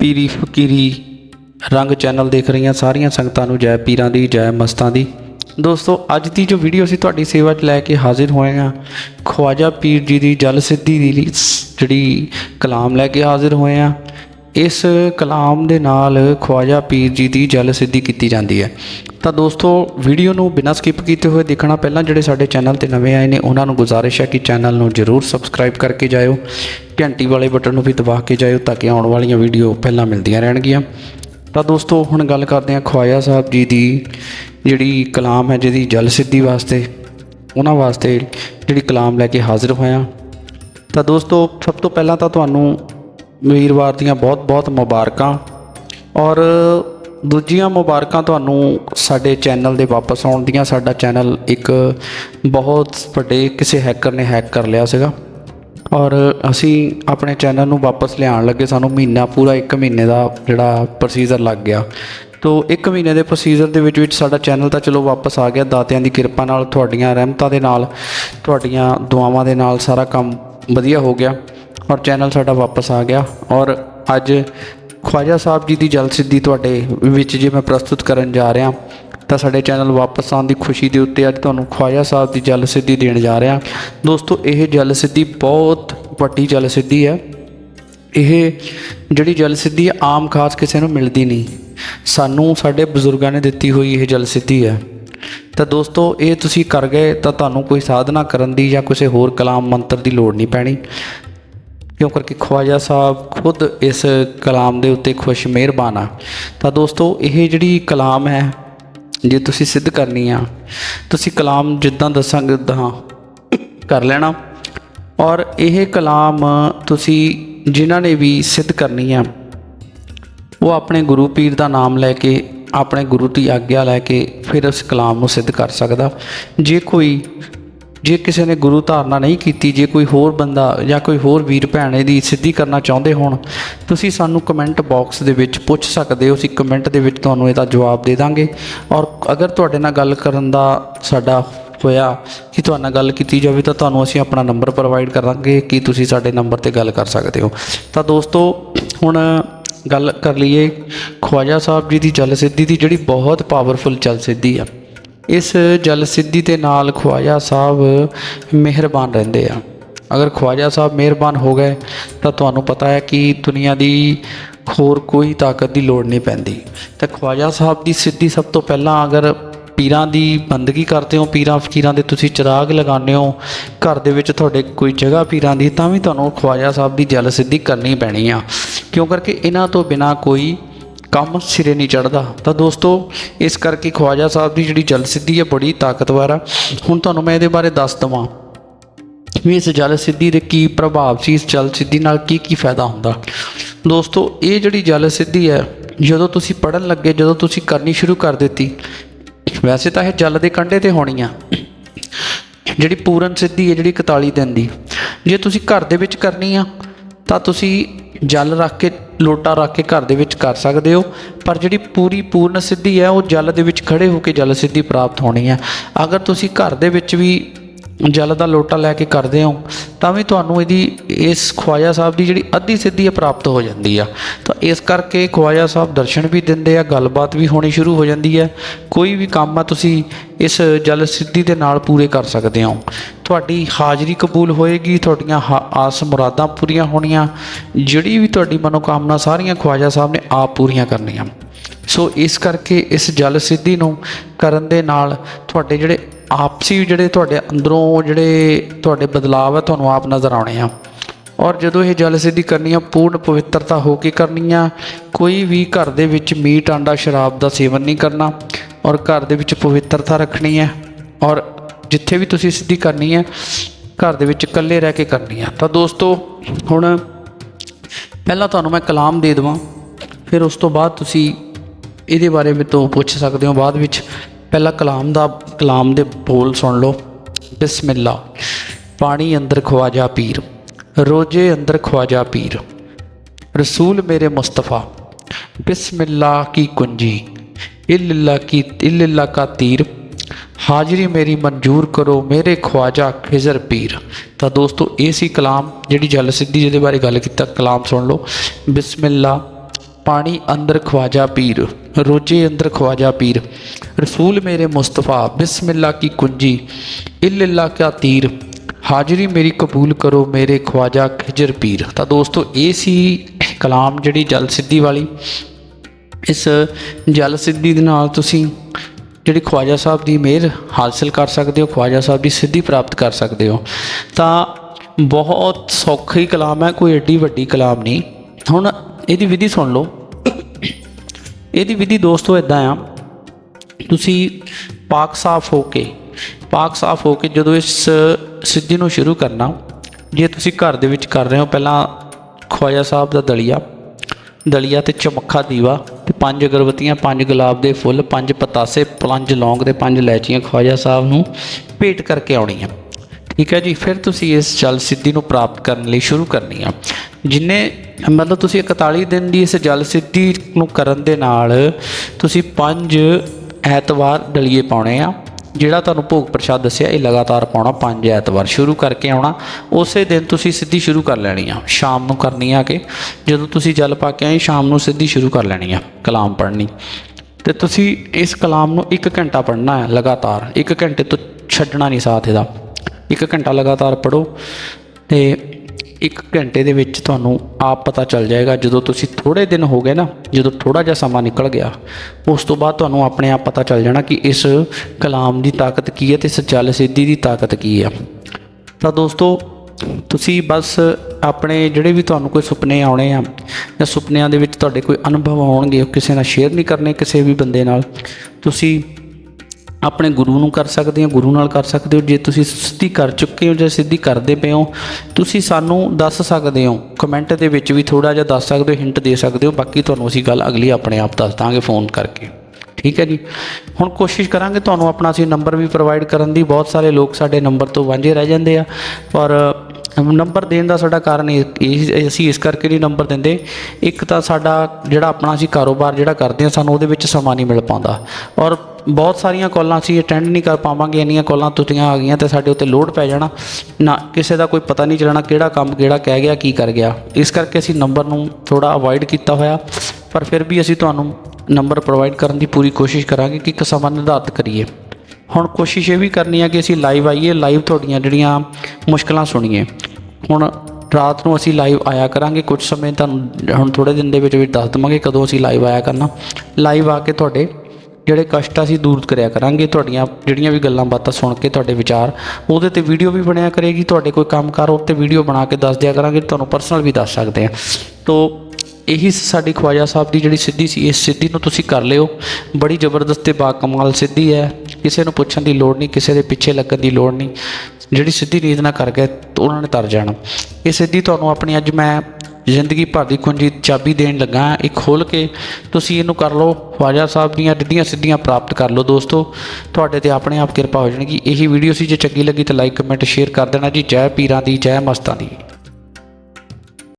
ਪੀਰੀ ਫਕੀਰੀ ਰੰਗ ਚੈਨਲ ਦੇਖ ਰਹੀਆਂ ਸਾਰੀਆਂ ਸੰਗਤਾਂ ਨੂੰ ਜੈ ਪੀਰਾਂ ਦੀ, ਜੈ ਮਸਤਾਂ ਦੀ। ਦੋਸਤੋ, ਅੱਜ ਦੀ ਜੋ ਵੀਡੀਓ ਅਸੀਂ ਤੁਹਾਡੀ ਸੇਵਾ 'ਚ ਲੈ ਕੇ ਹਾਜ਼ਰ ਹੋਏ ਹਾਂ, ਖਵਾਜਾ ਪੀਰ ਜੀ ਦੀ ਜਲ ਸਿੱਧੀ ਦੀ ਜਿਹੜੀ ਕਲਾਮ ਲੈ ਕੇ ਹਾਜ਼ਰ ਹੋਏ ਹਾਂ। ਇਸ ਕਲਾਮ ਦੇ ਨਾਲ ਖਵਾਜਾ ਪੀਰ ਜੀ ਦੀ ਜਲ ਸਿੱਧੀ ਕੀਤੀ ਜਾਂਦੀ ਹੈ। ਤਾਂ ਦੋਸਤੋ ਵੀਡੀਓ ਨੂੰ ਬਿਨਾਂ ਸਕਿਪ ਕੀਤੇ ਹੋਏ ਦੇਖਣਾ, ਪਹਿਲਾਂ ਜਿਹੜੇ ਸਾਡੇ ਚੈਨਲ ਤੇ ਨਵੇਂ ਆਏ ਨੇ, ਉਹਨਾਂ ਨੂੰ ਗੁਜ਼ਾਰਿਸ਼ ਹੈ ਕਿ ਚੈਨਲ ਨੂੰ ਜਰੂਰ ਸਬਸਕ੍ਰਾਈਬ ਕਰਕੇ ਜਾਇਓ। ਘੰਟੀ ਵਾਲੇ ਬਟਨ ਨੂੰ ਵੀ ਦਬਾ ਕੇ ਜਾਇਓ ਤਾਂ ਕਿ ਆਉਣ ਵਾਲੀਆਂ ਵੀਡੀਓ ਪਹਿਲਾਂ ਮਿਲਦੀਆਂ ਰਹਿਣਗੀਆਂ। ਤਾਂ ਦੋਸਤੋ, ਹੁਣ ਗੱਲ ਕਰਦੇ ਹਾਂ ਖਵਾਜਾ ਸਾਹਿਬ ਜੀ ਦੀ ਜਿਹੜੀ ਕਲਾਮ ਹੈ, ਜਿਹਦੀ ਜਲ ਸਿੱਧੀ ਵਾਸਤੇ, ਉਹਨਾਂ ਵਾਸਤੇ ਜਿਹੜੀ ਕਲਾਮ ਲੈ ਕੇ ਹਾਜ਼ਰ ਹੋਇਆ। ਤਾਂ ਦੋਸਤੋ, ਸਭ ਤੋਂ ਪਹਿਲਾਂ ਤਾਂ ਤੁਹਾਨੂੰ ਵੀਰਵਾਰ ਦੀਆਂ ਬਹੁਤ-ਬਹੁਤ ਮੁਬਾਰਕਾਂ। ਔਰ ਦੂਜੀਆਂ ਮੁਬਾਰਕਾਂ ਤੁਹਾਨੂੰ ਸਾਡੇ ਚੈਨਲ ਦੇ ਵਾਪਸ ਆਉਣ ਦੀਆਂ, ਸਾਡਾ ਚੈਨਲ ਇੱਕ ਬਹੁਤ ਵੱਡੇ ਕਿਸੇ ਹੈਕਰ ਨੇ ਹੈਕ ਕਰ ਲਿਆ ਸੀਗਾ। ਔਰ ਅਸੀਂ ਆਪਣੇ ਚੈਨਲ ਨੂੰ ਵਾਪਸ ਲਿਆਉਣ ਲੱਗੇ, ਸਾਨੂੰ ਮਹੀਨਾ, ਪੂਰਾ 1 ਮਹੀਨੇ ਦਾ ਜਿਹੜਾ ਪ੍ਰੋਸੀਜਰ ਲੱਗ ਗਿਆ। ਤੋ 1 ਮਹੀਨੇ ਦੇ ਪ੍ਰੋਸੀਜਰ ਦੇ ਵਿੱਚ ਵਿੱਚ ਸਾਡਾ ਚੈਨਲ ਤਾਂ ਚਲੋ ਵਾਪਸ ਆ ਗਿਆ, ਦਾਤਿਆਂ ਦੀ ਕਿਰਪਾ ਨਾਲ, ਤੁਹਾਡੀਆਂ ਰਹਿਮਤਾਂ ਦੇ ਨਾਲ, ਤੁਹਾਡੀਆਂ ਦੁਆਵਾਂ ਦੇ ਨਾਲ ਸਾਰਾ ਕੰਮ ਵਧੀਆ ਹੋ ਗਿਆ। ਔਰ ਚੈਨਲ ਸਾਡਾ ਵਾਪਸ ਆ ਗਿਆ। ਔਰ ਅੱਜ ਖਵਾਜਾ ਸਾਹਿਬ ਜੀ ਦੀ ਜਲ ਸਿੱਧੀ ਤੁਹਾਡੇ ਵਿੱਚ ਜੇ ਮੈਂ ਪ੍ਰਸਤੁਤ ਕਰਨ ਜਾ ਰਿਹਾ, ਤਾਂ ਸਾਡੇ ਚੈਨਲ ਵਾਪਸ ਆਉਣ ਦੀ ਖੁਸ਼ੀ ਦੇ ਉੱਤੇ ਅੱਜ ਤੁਹਾਨੂੰ ਖਵਾਜਾ ਸਾਹਿਬ ਦੀ ਜਲ ਸਿੱਧੀ ਦੇਣ ਜਾ ਰਿਹਾ। ਦੋਸਤੋ, ਇਹ ਜਲ ਸਿੱਧੀ ਬਹੁਤ ਵੱਡੀ ਜਲ ਸਿੱਧੀ ਹੈ। ਇਹ ਜਿਹੜੀ ਜਲ ਸਿੱਧੀ ਆਮ ਖਾਸ ਕਿਸੇ ਨੂੰ ਮਿਲਦੀ ਨਹੀਂ। ਸਾਨੂੰ, ਸਾਡੇ ਬਜ਼ੁਰਗਾਂ ਨੇ ਦਿੱਤੀ ਹੋਈ ਇਹ ਜਲ ਸਿੱਧੀ ਹੈ। ਤਾਂ ਦੋਸਤੋ, ਇਹ ਤੁਸੀਂ ਕਰ ਗਏ ਤਾਂ ਤੁਹਾਨੂੰ ਕੋਈ ਸਾਧਨਾ ਕਰਨ ਦੀ ਜਾਂ ਕਿਸੇ ਹੋਰ ਕਲਾਮ ਮੰਤਰ ਦੀ ਲੋੜ ਨਹੀਂ ਪੈਣੀ। ਕਿਉਂ? ਕਰਕੇ ਖਵਾਜਾ ਸਾਹਿਬ ਖੁਦ ਇਸ ਕਲਾਮ ਦੇ ਉੱਤੇ ਖੁਸ਼ ਮਿਹਰਬਾਨ ਆ। ਤਾਂ ਦੋਸਤੋ, ਇਹ ਜਿਹੜੀ ਕਲਾਮ ਹੈ, ਜੇ ਤੁਸੀਂ ਸਿੱਧ ਕਰਨੀ ਆ, ਤੁਸੀਂ ਕਲਾਮ ਜਿੱਦਾਂ ਦੱਸਾਂਗੇ ਉਦਾਂ ਕਰ ਲੈਣਾ। ਔਰ ਇਹ ਕਲਾਮ ਤੁਸੀਂ ਜਿਨ੍ਹਾਂ ਨੇ ਵੀ ਸਿੱਧ ਕਰਨੀ ਆ, ਉਹ ਆਪਣੇ ਗੁਰੂ ਪੀਰ ਦਾ ਨਾਮ ਲੈ ਕੇ, ਆਪਣੇ ਗੁਰੂ ਦੀ ਆਗਿਆ ਲੈ ਕੇ ਫਿਰ ਉਸ ਕਲਾਮ ਨੂੰ ਸਿੱਧ ਕਰ ਸਕਦਾ। ਜੇ ਕੋਈ ਜੇ ਕਿਸੇ ਨੇ ਗੁਰੂ ਧਾਰਨਾ ਨਹੀਂ ਕੀਤੀ, ਜੇ ਕੋਈ ਹੋਰ ਬੰਦਾ ਜਾਂ ਕੋਈ ਹੋਰ ਵੀਰ ਭੈਣ ਇਹਦੀ ਸਿੱਧੀ ਕਰਨਾ ਚਾਹੁੰਦੇ ਹੋਣ, ਤੁਸੀਂ ਸਾਨੂੰ ਕਮੈਂਟ ਬਾਕਸ ਦੇ ਵਿੱਚ ਪੁੱਛ ਸਕਦੇ ਹੋ। ਅਸੀਂ ਕਮੈਂਟ ਦੇ ਵਿੱਚ ਤੁਹਾਨੂੰ ਇਹਦਾ ਜਵਾਬ ਦੇ ਦਾਂਗੇ। ਔਰ ਅਗਰ ਤੁਹਾਡੇ ਨਾਲ ਗੱਲ ਕਰਨ ਦਾ ਸਾਡਾ ਹੋਇਆ ਕਿ ਤੁਹਾਡੇ ਨਾਲ ਗੱਲ ਕੀਤੀ ਜਾਵੇ, ਤਾਂ ਤੁਹਾਨੂੰ ਅਸੀਂ ਆਪਣਾ ਨੰਬਰ ਪ੍ਰੋਵਾਈਡ ਕਰਾਂਗੇ ਕਿ ਤੁਸੀਂ ਸਾਡੇ ਨੰਬਰ ਤੇ ਗੱਲ ਕਰ ਸਕਦੇ ਹੋ। ਤਾਂ ਦੋਸਤੋ, ਹੁਣ ਗੱਲ ਕਰ ਲਈਏ ਖਵਾਜਾ ਸਾਹਿਬ ਜੀ ਦੀ ਜਲ ਸਿੱਧੀ ਦੀ, ਜਿਹੜੀ ਬਹੁਤ ਪਾਵਰਫੁਲ ਜਲ ਸਿੱਧੀ ਆ। ਇਸ ਜਲ ਸਿੱਧੀ ਦੇ ਨਾਲ ਖਵਾਜਾ ਸਾਹਿਬ ਮਿਹਰਬਾਨ ਰਹਿੰਦੇ ਆ। ਅਗਰ ਖਵਾਜਾ ਸਾਹਿਬ ਮਿਹਰਬਾਨ ਹੋ ਗਏ, ਤਾਂ ਤੁਹਾਨੂੰ ਪਤਾ ਹੈ ਕਿ ਦੁਨੀਆ ਦੀ ਹੋਰ ਕੋਈ ਤਾਕਤ ਦੀ ਲੋੜ ਨਹੀਂ ਪੈਂਦੀ। ਤਾਂ ਖਵਾਜਾ ਸਾਹਿਬ ਦੀ ਸਿੱਧੀ ਸਭ ਤੋਂ ਪਹਿਲਾਂ ਅਗਰ ਪੀਰਾਂ ਦੀ ਬੰਦਗੀ ਕਰਦੇ ਹੋ, ਪੀਰਾਂ ਫਕੀਰਾਂ ਦੇ ਤੁਸੀਂ ਚਿਰਾਗ ਲਗਾਉਂਦੇ ਹੋ, ਘਰ ਦੇ ਵਿੱਚ ਤੁਹਾਡੇ ਕੋਈ ਜਗ੍ਹਾ ਪੀਰਾਂ ਦੀ, ਤਾਂ ਵੀ ਤੁਹਾਨੂੰ ਖਵਾਜਾ ਸਾਹਿਬ ਦੀ ਜਲ ਸਿੱਧੀ ਕਰਨੀ ਪੈਣੀ ਆ। ਕਿਉਂ ਕਰਕੇ? ਇਹਨਾਂ ਤੋਂ ਬਿਨਾ ਕੋਈ ਕੰਮ ਸਿਰੇ ਨਹੀਂ ਚੜਦਾ ਤਾਂ ਦੋਸਤੋ, ਇਸ ਕਰਕੇ ਖਵਾਜਾ ਸਾਹਿਬ ਦੀ ਜਿਹੜੀ ਜਲ ਸਿੱਧੀ ਹੈ ਬੜੀ ਤਾਕਤਵਰ ਆ। ਹੁਣ ਤੁਹਾਨੂੰ ਮੈਂ ਇਹਦੇ ਬਾਰੇ ਦੱਸ ਦਵਾਂ ਵੀ ਇਸ ਜਲ ਸਿੱਧੀ ਦੇ ਕੀ ਪ੍ਰਭਾਵ ਸੀ, ਇਸ ਜਲ ਸਿੱਧੀ ਨਾਲ ਕੀ ਕੀ ਫਾਇਦਾ ਹੁੰਦਾ। ਦੋਸਤੋ, ਇਹ ਜਿਹੜੀ ਜਲ ਸਿੱਧੀ ਹੈ, ਜਦੋਂ ਤੁਸੀਂ ਪੜਨ ਲੱਗੇ, ਜਦੋਂ ਤੁਸੀਂ ਕਰਨੀ ਸ਼ੁਰੂ ਕਰ ਦਿੱਤੀ, ਵੈਸੇ ਤਾਂ ਇਹ ਜਲ ਦੇ ਕੰਢੇ ਤੇ ਹੋਣੀ ਆ। ਜਿਹੜੀ ਪੂਰਨ ਸਿੱਧੀ ਹੈ, ਜਿਹੜੀ 41 ਦਿਨ ਦੀ। ਜੇ ਤੁਸੀਂ ਘਰ ਦੇ ਵਿੱਚ ਕਰਨੀ ਆ, ਤਾਂ ਤੁਸੀਂ ਜਲ ਰੱਖ ਕੇ, ਲੋਟਾ ਰੱਖ ਕੇ ਘਰ ਦੇ ਵਿੱਚ ਕਰ ਸਕਦੇ ਹੋ। ਪਰ ਜਿਹੜੀ ਪੂਰੀ ਪੂਰਨ ਸਿੱਧੀ ਹੈ, ਉਹ ਜਲ ਦੇ ਵਿੱਚ ਖੜੇ ਹੋ ਕੇ ਜਲ ਸਿੱਧੀ ਪ੍ਰਾਪਤ ਹੋਣੀ ਹੈ। ਅਗਰ ਤੁਸੀਂ ਘਰ ਦੇ ਵਿੱਚ ਵੀ ਜਲ ਦਾ ਲੋਟਾ ਲੈ ਕੇ ਕਰਦੇ ਹੋ, ਤਾਂ ਵੀ ਤੁਹਾਨੂੰ ਇਹਦੀ ਇਸ ਖਵਾਜਾ ਸਾਹਿਬ ਦੀ ਜਿਹੜੀ ਅੱਧੀ ਸਿੱਧੀ ਹੈ ਪ੍ਰਾਪਤ ਹੋ ਜਾਂਦੀ ਆ। ਤਾਂ ਇਸ ਕਰਕੇ ਖਵਾਜਾ ਸਾਹਿਬ ਦਰਸ਼ਨ ਵੀ ਦਿੰਦੇ ਆ, ਗੱਲਬਾਤ ਵੀ ਹੋਣੀ ਸ਼ੁਰੂ ਹੋ ਜਾਂਦੀ ਹੈ ਕੋਈ ਵੀ ਕੰਮ ਆ, ਤੁਸੀਂ ਇਸ ਜਲ ਸਿੱਧੀ ਦੇ ਨਾਲ ਪੂਰੇ ਕਰ ਸਕਦੇ ਹੋ। ਤੁਹਾਡੀ ਹਾਜ਼ਰੀ ਕਬੂਲ ਹੋਏਗੀ, ਤੁਹਾਡੀਆਂ ਹਾ- ਆਸ ਮੁਰਾਦਾਂ ਪੂਰੀਆਂ ਹੋਣੀਆਂ। ਜਿਹੜੀ ਵੀ ਤੁਹਾਡੀ ਮਨੋਕਾਮਨਾ ਸਾਰੀਆਂ ਖਵਾਜਾ ਸਾਹਿਬ ਨੇ ਆਪ ਪੂਰੀਆਂ ਕਰਨੀਆਂ। ਸੋ ਇਸ ਕਰਕੇ ਇਸ ਜਲ ਸਿੱਧੀ ਨੂੰ ਕਰਨ ਦੇ ਨਾਲ ਤੁਹਾਡੇ ਜਿਹੜੇ ਆਪਸੀ ਜਿਹੜੇ ਤੁਹਾਡੇ ਅੰਦਰੋਂ ਜਿਹੜੇ ਤੁਹਾਡੇ ਬਦਲਾਅ ਆ, ਤੁਹਾਨੂੰ ਆਪ ਨਜ਼ਰ ਆਉਣੇ ਆ। ਔਰ ਜਦੋਂ ਇਹ ਜਲ ਸਿੱਧੀ ਕਰਨੀ ਆ ਪੂਰਨ ਪਵਿੱਤਰਤਾ ਹੋ ਕੇ ਕਰਨੀ ਆ ਕੋਈ ਵੀ ਘਰ ਦੇ ਵਿੱਚ ਮੀਟ, ਆਂਡਾ, ਸ਼ਰਾਬ ਦਾ ਸੇਵਨ ਨਹੀਂ ਕਰਨਾ ਔਰ ਘਰ ਦੇ ਵਿੱਚ ਪਵਿੱਤਰਤਾ ਰੱਖਣੀ ਹੈ ਔਰ ਜਿੱਥੇ ਵੀ ਤੁਸੀਂ ਸਿੱਧੀ ਕਰਨੀ ਹੈ, ਘਰ ਦੇ ਵਿੱਚ ਇਕੱਲੇ ਰਹਿ ਕੇ ਕਰਨੀ ਆ ਤਾਂ ਦੋਸਤੋ, ਹੁਣ ਪਹਿਲਾਂ ਤੁਹਾਨੂੰ ਮੈਂ ਕਲਾਮ ਦੇ ਦੇਵਾਂ, ਫਿਰ ਉਸ ਤੋਂ ਬਾਅਦ ਤੁਸੀਂ ਇਹਦੇ ਬਾਰੇ ਵੀ ਤੋਂ ਪੁੱਛ ਸਕਦੇ ਹੋ। ਬਾਅਦ ਵਿੱਚ ਪਹਿਲਾਂ ਕਲਾਮ ਦਾ, ਕਲਾਮ ਦੇ ਬੋਲ ਸੁਣ ਲਓ। ਬਿਸਮਿਲ੍ਲਾ ਪਾਣੀ ਅੰਦਰ ਖਵਾਜਾ ਪੀਰ। रोजे अंदर ख्वाजा पीर रसूल मेरे मुस्तफ़ा बिस्मिल्ला की कुंजी इल्ला की इल्ला का तीर ਹਾਜ਼ਰੀ ਮੇਰੀ ਮਨਜ਼ੂਰ ਕਰੋ, ਮੇਰੇ ਖਵਾਜਾ ਖਿਜ਼ਰ ਪੀਰ। ਤਾਂ ਦੋਸਤੋ, ਇਹ ਸੀ ਕਲਾਮ ਜਿਹੜੀ ਜਲ ਸਿੱਧੀ ਜਿਹਦੇ ਬਾਰੇ ਗੱਲ ਕੀਤਾ ਕਲਾਮ ਸੁਣ ਲਓ। ਬਿਸਮਿਲ੍ਲਾ, ਪਾਣੀ ਅੰਦਰ ਖਵਾਜਾ ਪੀਰ, ਰੋਜੇ ਅੰਦਰ ਖਵਾਜਾ ਪੀਰ। ਰਸੂਲ ਮੇਰੇ ਮੁਸਤਫਾ, ਬਿਸਮਿਲ੍ਲਾ ਕੀ ਕੁੰਜੀ ਇਲਲਾ ਕਾ ਤੀਰ ਹਾਜ਼ਰੀ ਮੇਰੀ ਕਬੂਲ ਕਰੋ, ਮੇਰੇ ਖਵਾਜਾ ਖਿਜਰ ਪੀਰ। ਤਾਂ ਦੋਸਤੋ, ਇਹ ਸੀ ਕਲਾਮ ਜਿਹੜੀ ਜਲ ਸਿੱਧੀ ਵਾਲੀ। ਇਸ ਜਲ ਸਿੱਧੀ ਦੇ ਨਾਲ ਤੁਸੀਂ ਜਿਹੜੀ ਖਵਾਜਾ ਸਾਹਿਬ ਦੀ ਮਿਹਰ ਹਾਸਲ ਕਰ ਸਕਦੇ ਹੋ, ਖਵਾਜਾ ਸਾਹਿਬ ਦੀ ਸਿੱਧੀ ਪ੍ਰਾਪਤ ਕਰ ਸਕਦੇ ਹੋ। ਤਾਂ ਬਹੁਤ ਸੌਖੀ ਕਲਾਮ ਹੈ, ਕੋਈ ਏਡੀ ਵੱਡੀ ਕਲਾਮ ਨਹੀਂ। ਹੁਣ ਇਹਦੀ ਵਿਧੀ ਸੁਣ ਲਓ। ਇਹਦੀ ਵਿਧੀ ਦੋਸਤੋ ਇਦਾਂ ਆ। ਤੁਸੀਂ ਪਾਕ ਸਾਫ਼ ਹੋ ਕੇ ਪਾਕ ਸਾਫ਼ ਹੋ ਕੇ ਜਦੋਂ ਇਸ ਸਿੱਧੀ ਨੂੰ ਸ਼ੁਰੂ ਕਰਨਾ, ਜੇ ਤੁਸੀਂ ਘਰ ਦੇ ਵਿੱਚ ਕਰ ਰਹੇ ਹੋ, ਪਹਿਲਾਂ ਖਵਾਜਾ ਸਾਹਿਬ ਦਾ ਦਲੀਆ ਦਲੀਆ ਤੇ ਚਮੱਖਾ ਦੀਵਾ ਤੇ ਪੰਜ ਅਗਰਬਤੀਆਂ, ਪੰਜ ਗੁਲਾਬ ਦੇ ਫੁੱਲ, ਪੰਜ ਪਤਾਸੇ, ਪੰਜ ਲੌਂਗ ਤੇ ਪੰਜ ਲੈਚੀਆਂ ਖਵਾਜਾ ਸਾਹਿਬ ਨੂੰ ਭੇਟ ਕਰਕੇ ਆਉਣੀਆਂ। ਠੀਕ ਹੈ ਜੀ, ਫਿਰ ਤੁਸੀਂ ਇਸ ਜਲ ਸਿੱਧੀ ਨੂੰ ਪ੍ਰਾਪਤ ਕਰਨ ਲਈ ਸ਼ੁਰੂ ਕਰਨੀ ਆ ਜਿੰਨੇ, ਮਤਲਬ ਤੁਸੀਂ 41 ਦਿਨ ਦੀ ਇਸ ਜਲ ਸਿੱਧੀ ਨੂੰ ਕਰਨ ਦੇ ਨਾਲ ਤੁਸੀਂ ਪੰਜ ਐਤਵਾਰ ਦਲੀਏ ਪਾਉਣੇ ਆ। ਜਿਹੜਾ ਤੁਹਾਨੂੰ ਭੋਗ ਪ੍ਰਸ਼ਾਦ ਦੱਸਿਆ, ਇਹ ਲਗਾਤਾਰ ਪਾਉਣਾ, ਪੰਜ ਐਤਵਾਰ ਸ਼ੁਰੂ ਕਰਕੇ ਆਉਣਾ, ਉਸੇ ਦਿਨ ਤੁਸੀਂ ਸਿੱਧੀ ਸ਼ੁਰੂ ਕਰ ਲੈਣੀ ਆ। ਸ਼ਾਮ ਨੂੰ ਕਰਨੀ ਆ ਕਿ, ਜਦੋਂ ਤੁਸੀਂ ਜਲ ਪਾ ਕੇ ਆਏ, ਸ਼ਾਮ ਨੂੰ ਸਿੱਧੀ ਸ਼ੁਰੂ ਕਰ ਲੈਣੀ ਆ, ਕਲਾਮ ਪੜ੍ਹਨੀ। ਤੇ ਤੁਸੀਂ ਇਸ ਕਲਾਮ ਨੂੰ 1 ਘੰਟਾ ਪੜ੍ਹਨਾ ਹੈ ਲਗਾਤਾਰ। 1 ਘੰਟੇ ਤੋਂ ਛੱਡਣਾ ਨਹੀਂ ਸਾਥ ਇਹਦਾ। 1 ਘੰਟਾ ਲਗਾਤਾਰ ਪੜੋ ਤੇ 1 ਘੰਟੇ ਦੇ ਵਿੱਚ ਤੁਹਾਨੂੰ ਆਪ ਪਤਾ ਚੱਲ ਜਾਏਗਾ। ਜਦੋਂ ਤੁਸੀਂ ਥੋੜੇ ਦਿਨ ਹੋ ਗਏ ਨਾ, ਜਦੋਂ ਥੋੜਾ ਜਿਹਾ ਸਮਾਂ ਨਿਕਲ ਗਿਆ, ਉਸ ਤੋਂ ਬਾਅਦ ਤੁਹਾਨੂੰ ਆਪਣੇ ਆਪ ਪਤਾ ਚੱਲ ਜਾਣਾ ਕਿ ਇਸ ਕਲਾਮ ਦੀ ਤਾਕਤ ਕੀ ਹੈ ਤੇ ਇਸ ਜਲ ਸਿੱਧੀ ਦੀ ਤਾਕਤ ਕੀ ਹੈ। ਤਾਂ ਦੋਸਤੋ, ਤੁਸੀਂ ਬਸ ਆਪਣੇ ਜਿਹੜੇ ਵੀ ਤੁਹਾਨੂੰ ਕੋਈ ਸੁਪਨੇ ਆਉਣੇ ਆ, ਜਾਂ ਸੁਪਨਿਆਂ ਦੇ ਵਿੱਚ ਤੁਹਾਡੇ ਕੋਈ ਅਨੁਭਵ ਆਉਣਗੇ, ਉਹ ਕਿਸੇ ਨਾਲ ਸ਼ੇਅਰ ਨਹੀਂ ਕਰਨੇ ਕਿਸੇ ਵੀ ਬੰਦੇ ਨਾਲ, ਤੁਸੀਂ ਆਪਣੇ ਗੁਰੂ ਨੂੰ ਕਰ ਸਕਦੇ ਹੋ, ਗੁਰੂ ਨਾਲ ਕਰ ਸਕਦੇ ਹੋ। ਜੇ ਤੁਸੀਂ ਸਿੱਧੀ ਕਰ ਚੁੱਕੇ ਹੋ ਜਾਂ ਸਿੱਧੀ ਕਰਦੇ ਪਏ ਹੋ, ਤੁਸੀਂ ਸਾਨੂੰ ਦੱਸ ਸਕਦੇ ਹੋ। ਕਮੈਂਟ ਦੇ ਵਿੱਚ ਵੀ ਥੋੜਾ ਜਿਹਾ ਦੱਸ ਸਕਦੇ ਹੋ, ਹਿੰਟ ਦੇ ਸਕਦੇ ਹੋ। ਬਾਕੀ ਤੁਹਾਨੂੰ ਅਸੀਂ ਗੱਲ ਅਗਲੀ ਆਪਣੇ ਆਪ ਦੱਸ ਦਾਂਗੇ ਫੋਨ ਕਰਕੇ। ਠੀਕ ਹੈ ਜੀ? ਹੁਣ ਕੋਸ਼ਿਸ਼ ਕਰਾਂਗੇ ਤੁਹਾਨੂੰ ਆਪਣਾ ਅਸੀਂ ਨੰਬਰ ਵੀ ਪ੍ਰੋਵਾਈਡ ਕਰਨ ਦੀ। ਬਹੁਤ ਸਾਰੇ ਲੋਕ ਸਾਡੇ ਨੰਬਰ ਤੋਂ ਵਾਂਝੇ ਰਹਿ ਜਾਂਦੇ ਆ। ਪਰ ਨੰਬਰ ਦੇਣ ਦਾ ਸਾਡਾ ਕਾਰਨ ਇਹ ਅਸੀਂ ਇਸ ਕਰਕੇ ਨਹੀਂ ਨੰਬਰ ਦਿੰਦੇ। ਇੱਕ ਤਾਂ ਸਾਡਾ ਜਿਹੜਾ ਆਪਣਾ ਅਸੀਂ ਕਾਰੋਬਾਰ ਜਿਹੜਾ ਕਰਦੇ ਹਾਂ, ਸਾਨੂੰ ਉਹਦੇ ਵਿੱਚ ਸਮਾਂ ਨਹੀਂ ਮਿਲ ਪਾਉਂਦਾ। ਔਰ ਬਹੁਤ ਸਾਰੀਆਂ ਕਾਲਾਂ ਅਸੀਂ ਅਟੈਂਡ ਨਹੀਂ ਕਰ ਪਾਵਾਂਗੇ, ਇੰਨੀਆਂ ਕਾਲਾਂ ਤੁੱਤੀਆਂ ਆ ਗਈਆਂ ਤੇ ਸਾਡੇ ਉੱਤੇ ਲੋਡ ਪੈ ਜਾਣਾ। ਨਾ ਕਿਸੇ ਦਾ ਕੋਈ ਪਤਾ ਨਹੀਂ ਚੱਲਣਾ ਕਿਹੜਾ ਕੰਮ ਕਿਹੜਾ ਕਹਿ ਗਿਆ, ਕੀ ਕਰ ਗਿਆ। ਇਸ ਕਰਕੇ ਅਸੀਂ ਨੰਬਰ ਨੂੰ ਥੋੜਾ ਅਵੋਇਡ ਕੀਤਾ ਹੋਇਆ। ਪਰ ਫਿਰ ਵੀ ਅਸੀਂ ਤੁਹਾਨੂੰ ਨੰਬਰ ਪ੍ਰੋਵਾਈਡ ਕਰਨ ਦੀ ਪੂਰੀ ਕੋਸ਼ਿਸ਼ ਕਰਾਂਗੇ ਕਿ ਇੱਕ ਸਮਾਂ ਨਿਰਧਾਰਤ ਕਰੀਏ। ਹੁਣ ਕੋਸ਼ਿਸ਼ ਇਹ ਵੀ ਕਰਨੀ ਆ ਕਿ ਅਸੀਂ ਲਾਈਵ ਆਈਏ ਲਾਈਵ ਤੁਹਾਡੀਆਂ ਜਿਹੜੀਆਂ ਮੁਸ਼ਕਲਾਂ ਸੁਣੀਏ। ਹੁਣ ਰਾਤ ਨੂੰ ਅਸੀਂ ਲਾਈਵ ਆਇਆ ਕਰਾਂਗੇ। ਕੁਝ ਸਮੇਂ ਤੁਹਾਨੂੰ ਹੁਣ ਥੋੜੇ ਦਿਨ ਦੇ ਵਿੱਚ ਵਿੱਚ ਦੱਸ ਦਵਾਂਗੇ ਕਦੋਂ ਅਸੀਂ ਲਾਈਵ ਆਇਆ ਕਰਨਾ। ਲਾਈਵ ਆ ਕੇ ਤੁਹਾਡੇ ਜਿਹੜੇ ਕਸ਼ਟ ਅਸੀਂ ਦੂਰ ਕਰਿਆ ਕਰਾਂਗੇ, ਤੁਹਾਡੀਆਂ ਜਿਹੜੀਆਂ ਵੀ ਗੱਲਾਂ ਬਾਤਾਂ ਸੁਣ ਕੇ ਤੁਹਾਡੇ ਵਿਚਾਰ, ਉਹਦੇ ਤੇ ਵੀਡੀਓ ਵੀ ਬਣਿਆ ਕਰੇਗੀ। ਤੁਹਾਡੇ ਕੋਈ ਕੰਮਕਾਰ ਉਹ ਤੇ ਵੀਡੀਓ ਬਣਾ ਕੇ ਦੱਸ ਦਿਆ ਕਰਾਂਗੇ, ਤੁਹਾਨੂੰ ਪਰਸਨਲ ਵੀ ਦੱਸ ਸਕਦੇ ਆ ਤੋ ਇਹੀ ਸਾਡੀ ਖਵਾਜਾ ਸਾਹਿਬ ਦੀ ਜਿਹੜੀ ਸਿੱਧੀ ਸੀ, ਇਸ ਸਿੱਧੀ ਨੂੰ ਤੁਸੀਂ ਕਰ ਲਿਓ। ਬੜੀ ਜ਼ਬਰਦਸਤ ਤੇ ਬਾਕਮਾਲ ਸਿੱਧੀ ਹੈ। ਕਿਸੇ ਨੂੰ ਪੁੱਛਣ ਦੀ ਲੋੜ ਨਹੀਂ, ਕਿਸੇ ਦੇ ਪਿੱਛੇ ਲੱਗਣ ਦੀ ਲੋੜ ਨਹੀਂ। ਜਿਹੜੀ ਸਿੱਧੀ ਨੀਤ ਨਾਲ ਕਰ ਗਏ ਉਹਨਾਂ ਨੇ ਤਰ ਜਾਣਾ। ਇਹ ਸਿੱਧੀ ਤੁਹਾਨੂੰ ਆਪਣੀ ਅੱਜ ਮੈਂ ਜ਼ਿੰਦਗੀ ਭਰ ਦੀ ਕੁੰਜੀ ਚਾਬੀ ਦੇਣ ਲੱਗਾ ਇਹ ਖੋਲ ਕੇ ਤੁਸੀਂ ਇਹਨੂੰ ਕਰ ਲਓ। ਖਵਾਜਾ ਸਾਹਿਬ ਦੀਆਂ ਰਿੱਧੀਆਂ ਸਿੱਧੀਆਂ ਪ੍ਰਾਪਤ ਕਰ ਲਓ ਦੋਸਤੋ। ਤੁਹਾਡੇ ਤੇ ਆਪਣੇ ਆਪ ਕਿਰਪਾ ਹੋ ਜਾਣਗੀ। ਇਹੀ ਵੀਡੀਓ ਸੀ ਜੇ ਚੰਗੀ ਲੱਗੀ ਤਾਂ ਲਾਈਕ ਕਮੈਂਟ ਸ਼ੇਅਰ ਕਰ ਦੇਣਾ ਜੀ। ਜੈ ਪੀਰਾਂ ਦੀ, ਜੈ ਮਸਤਾਂ ਦੀ।